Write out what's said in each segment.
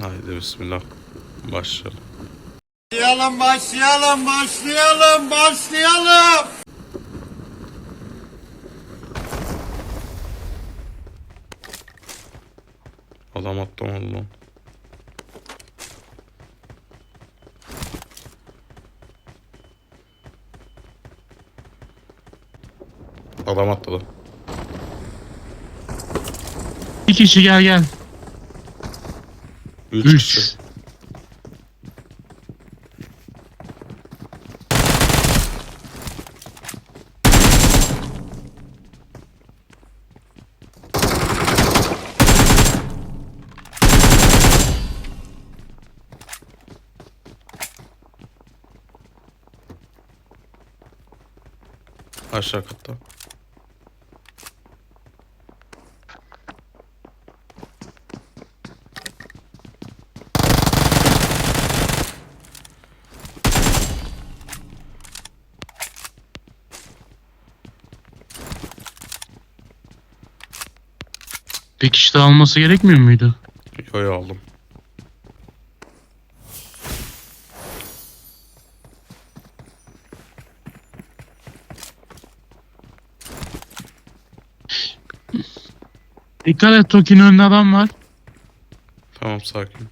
Haydi bismillah. Başlayalım. Başlayalım, başlayalım, başlayalım, başlayalım. Adam atlamadı lan. Adam atladı. Bir kişi gel gel. Üç, Üç. Aşağı katta. Kişi daha alması gerekmiyor muydu? Yo yo aldım. Dikkat et Toki'nin önünde adam var. Tamam sakin.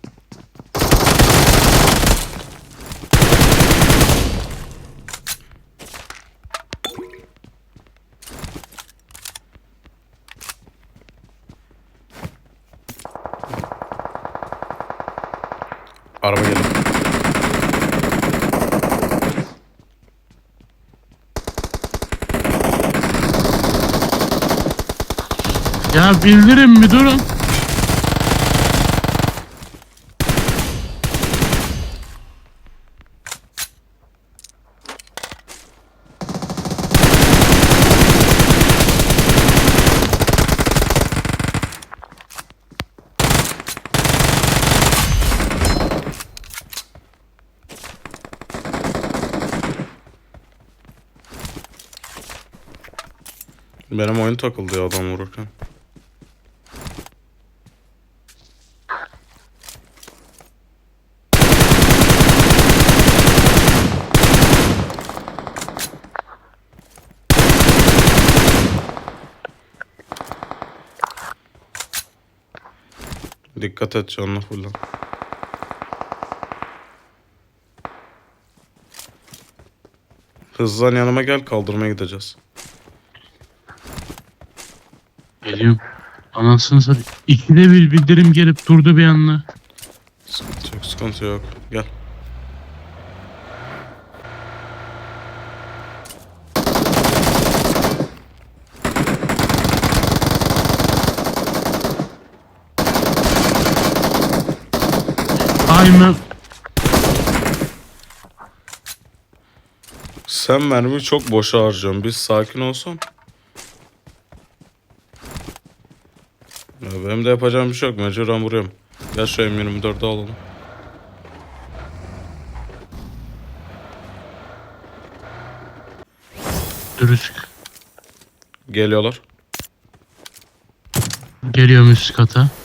Araba geliyor. Ya bildirin mi durun. Benim oyun takıldı ya adam vururken. Dikkat et canına fullan. Hızlan yanıma gel kaldırmaya gideceğiz. Geliyorum. Anasını satayım. İkide bir bildirim gelip durdu bir anda. Sıkıntı yok, sıkıntı yok. Gel. Aynen. Sen mermi çok boşa harcıyorsun. Biz sakin olsan. Ya benim de yapacağım bir şey yok. Mecburen vuruyorum. Gel şu M24'ü alalım. Dürüst. Geliyorlar. Geliyorum üst kata.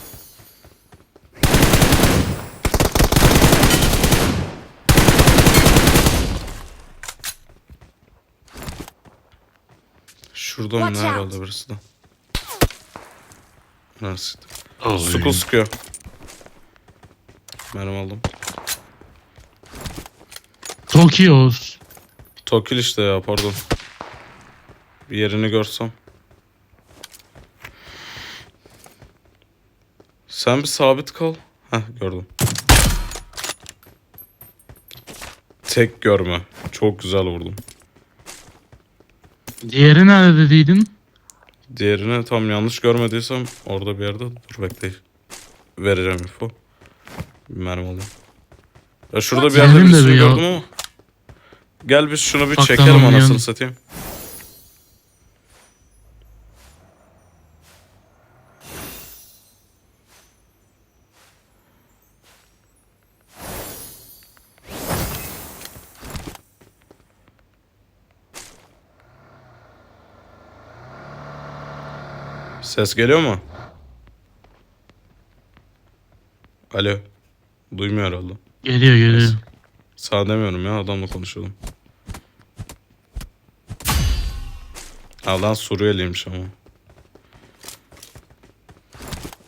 Şurada mı ne Watch out. herhalde birisi de. Nasıl? Sukul sıkıyor. Mermi aldım. Tokyo. Tokil işte ya pardon. Bir yerini görsem. Sen bir sabit kal. Heh gördüm. Tek görme. Çok güzel vurdum. Diğeri nerede dediydin? Diğerini tam yanlış görmediysem orada bir yerde dur bekle. Vereceğim info. Bir mermi alayım. Ya şurada bir yerde de birisini ya- gördüm ama. Gel biz şunu bir Bak çekelim tamam, anasını yan- satayım. Ses geliyor mu? Alo. Duymuyor herhalde. Geliyor geliyor. Neyse. Sağ demiyorum ya adamla konuşalım. Alan Suriyeliymiş ama.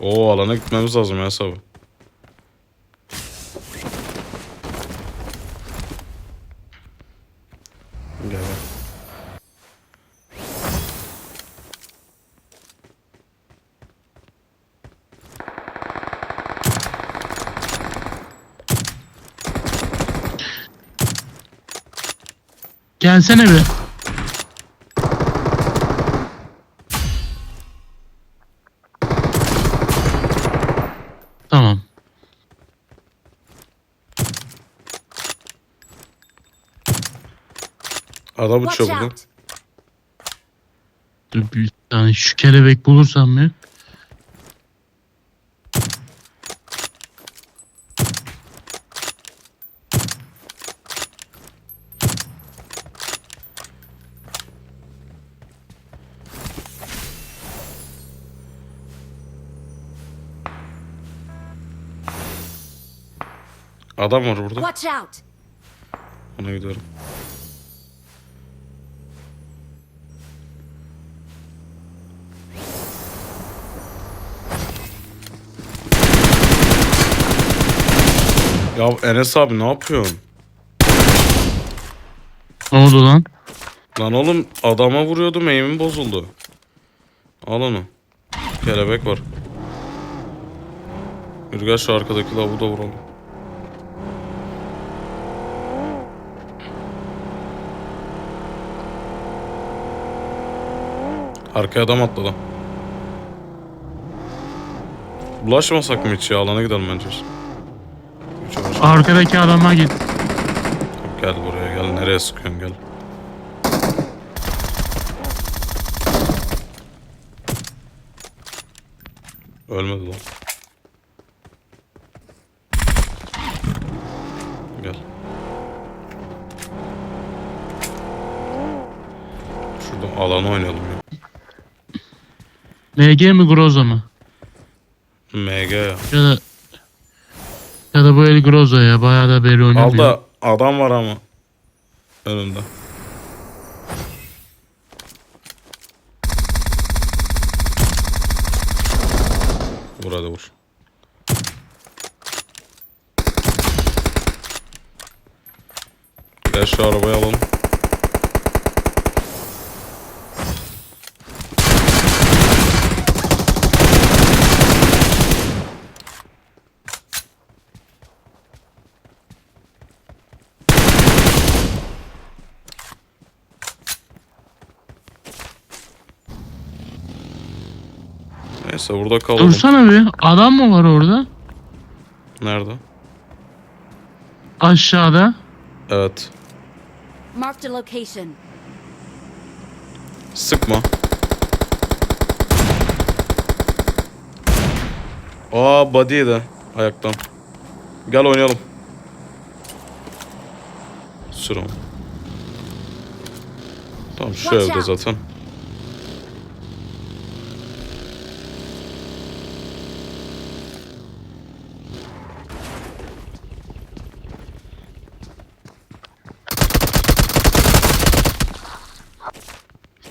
Oo alana gitmemiz lazım ya sabah. Gelsene bir. Tamam. Adam Watch uçuyor burada. out! Dur bir tane şu kelebek bulursam ya. Adam var burada. Watch out! Ona gidiyorum. Ya Enes abi ne yapıyorsun? Ne oldu lan? Lan oğlum adama vuruyordum eğimim bozuldu. Al onu. Kelebek var. Gel şu arkadaki lavu da vuralım. Arkaya adam atladı. Bulaşmasak mı hiç ya? Alana gidelim bence. Arkadaki adama git. Gel buraya gel. Nereye sıkıyorsun gel. Ölmedi lan. Gel. Şurada alanı oynayalım ya. MG mi Groza mı? MG ya. Da ya da bu el Groza ya bayağı da beri oynuyor. Al da adam var ama. Önünde. Vur hadi vur. Gel şu arabayı alalım. Neyse burada kalalım. Dursana bir. Adam mı var orada? Nerede? Aşağıda. Evet. Marked a location. Sıkma. Aa body de ayaktan. Gel oynayalım. Sür onu. Tamam şu evde zaten.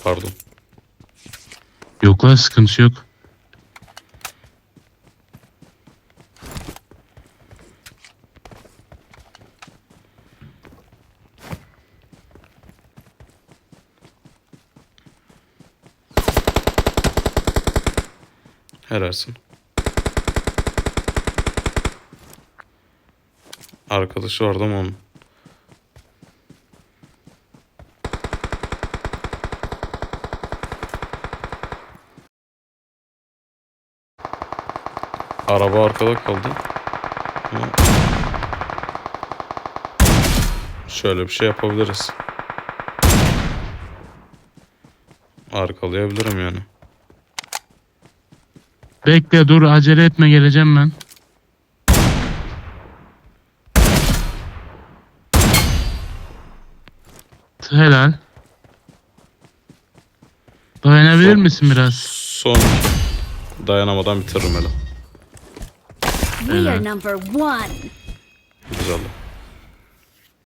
Pardon. Yok lan sıkıntı yok. Helalsin. Arkadaşı vardı ama onun. Araba arkada kaldı. Şöyle bir şey yapabiliriz. Arkalayabilirim yani. Bekle dur acele etme geleceğim ben. Helal. Dayanabilir Son- misin biraz? Son. Dayanamadan bitiririm hele. We are number one. Güzel.